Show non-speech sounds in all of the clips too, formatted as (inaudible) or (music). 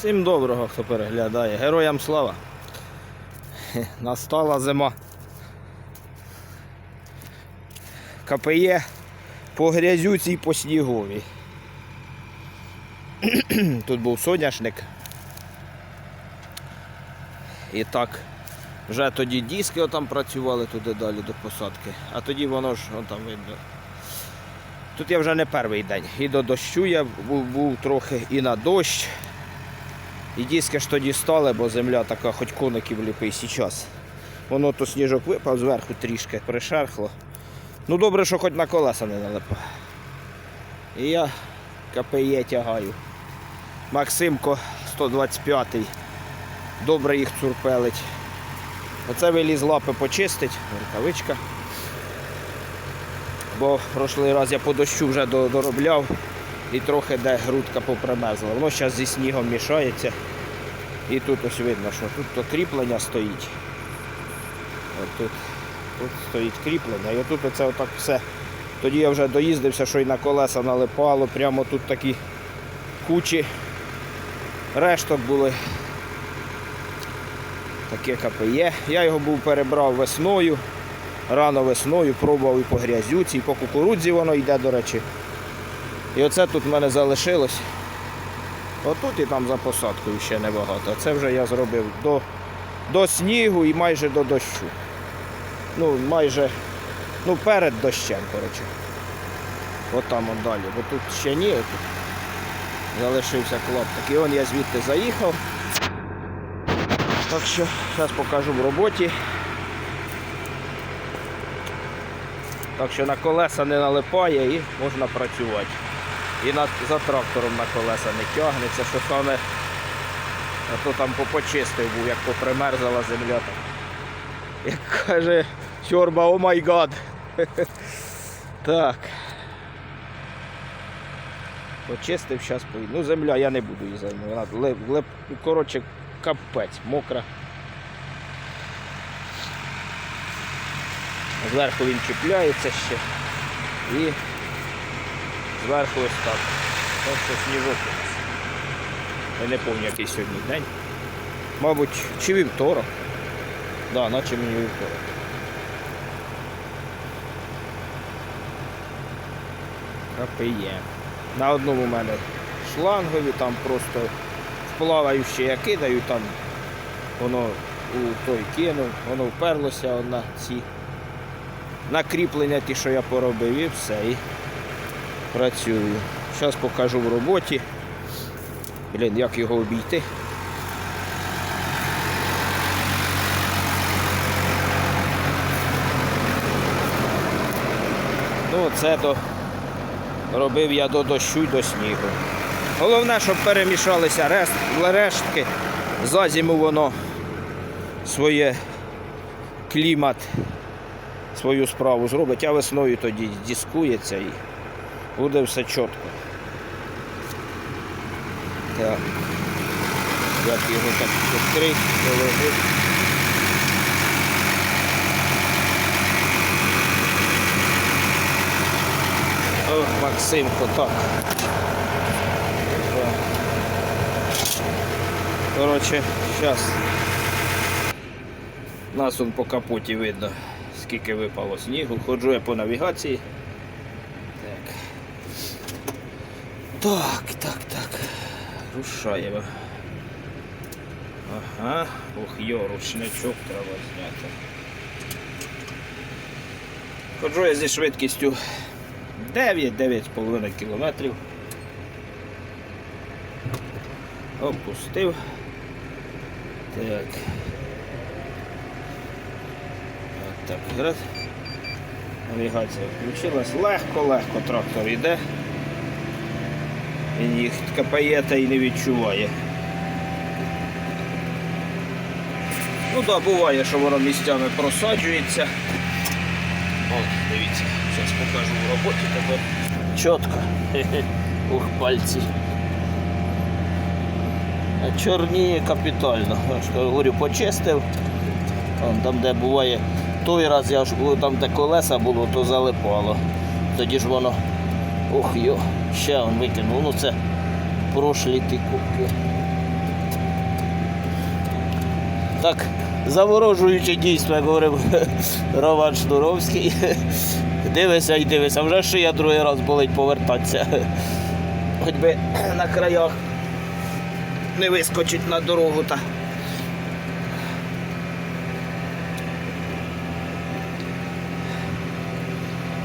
Всім доброго, хто переглядає. Героям слава. Настала зима. КПЄ по грязюці і по сніговій. Тут був соняшник. І так, вже тоді диски отам працювали туди далі до посадки. А тоді воно ж там видно. Тут я вже не перший день. І до дощу я був, був трохи, і на дощ. І диски ж тоді стали, бо земля така, хоч коників ліпий зараз. Воно то сніжок випав зверху трішки, пришерхло. Ну добре, що хоч на колеса не налипав. І я КПЄ тягаю. Максимко 125-й. Добре їх цурпелить. Оце виліз лапи почистить, рукавичка. Бо в прошлий раз я по дощу вже доробляв і трохи де грудка попримерзла. Воно зараз зі снігом мішається. І тут ось видно, що тут кріплення стоїть. От тут, тут стоїть кріплення. І отут оце отак все. Тоді я вже доїздився, що і на колеса налипало. Прямо тут такі кучі решток були. Таке КПЄ. Я його був перебрав весною, рано весною, пробував і по грязюці, і по кукурудзі воно йде, до речі. І оце тут в мене залишилось. Отут і там за посадкою ще небагато. Це вже я зробив до, до снігу і майже до дощу. Ну, майже ну, перед дощем, коротше. Отам от далі. Бо тут ще ні. Тут залишився клаптик. І он я звідти заїхав. Так що зараз покажу в роботі. Так що на колеса не налипає і можна працювати. І на, за трактором на колеса не тягнеться, що саме а то там попочистив був, як попримерзала земля. Як каже Сьорба, о май гад. (laughs) Так. Почистив, зараз поїду. Ну, земля я не буду її займати. Коротше, капець, мокра. Зверху він чіпляється ще. І зверху ось так. Так що сніжок у нас. Я не пам'ятаю, який сьогодні день. Мабуть, чи вівторок. Да, наче мені вівторок. КПЄ. На одному у мене шлангові, там просто вплаваючи я кидаю, там воно у той кинув, воно вперлося на ці накріплення ті, що я поробив, і все. Працюю. Зараз покажу в роботі. Блін, як його обійти. Ну, це то робив я до дощу й до снігу. Головне, щоб перемішалися рест, рештки. За зиму воно своє клімат, свою справу зробить, а весною тоді дискується і буде все чітко. Так. Як його так відкрити, положити. Ох, Максимко, так. Коротше, зараз. Нас по капоті видно, скільки випало снігу. Ходжу я по навігації. Так. Так, так, так. Рушаємо. Ага, ох, йо, ручничок треба зняти. Ходжу я зі швидкістю 9-9,5 кілометрів. Опустив. Так. Так, раз. Навігація включилась. Легко-легко трактор йде. Їх КПЄ та й не відчуває. Ну так, да, буває, що воно місцями просаджується. От, дивіться, зараз покажу в роботі тепер. Чітко. (laughs) Ух, пальці. Чорніє капітально. Я говорю, почистив. Вон, там, де буває, той раз я ж там, де колеса було, то залипало. Тоді ж воно. Ох йо, ще он витягнув, ну це прошлі ті кубки. Так, заворожуюче дійство, як говорив (laughs) Роман Шнуровський. Дивися і дивися, вже ще я другий раз болить повертатися. Хоч би на краях не вискочить на дорогу та.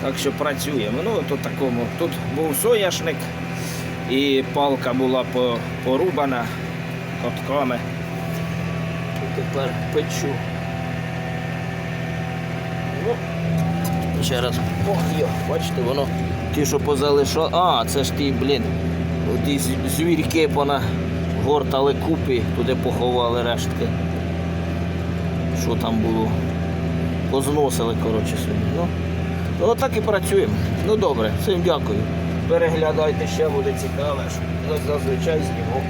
Так що працюємо. Ну, тут такому. Тут був соняшник і палка була порубана котками. Тепер печу. Ну, ще раз. Ох, йо, бачите, воно ті, що позалишало. А, це ж ті, блін, ті звірки пона гортали купи, туди поховали рештки. Що там було? Позносили, коротше, собі. Ну отак і працюємо. Ну добре, всім дякую. Переглядайте, ще буде цікаве. що Зазвичай зніму.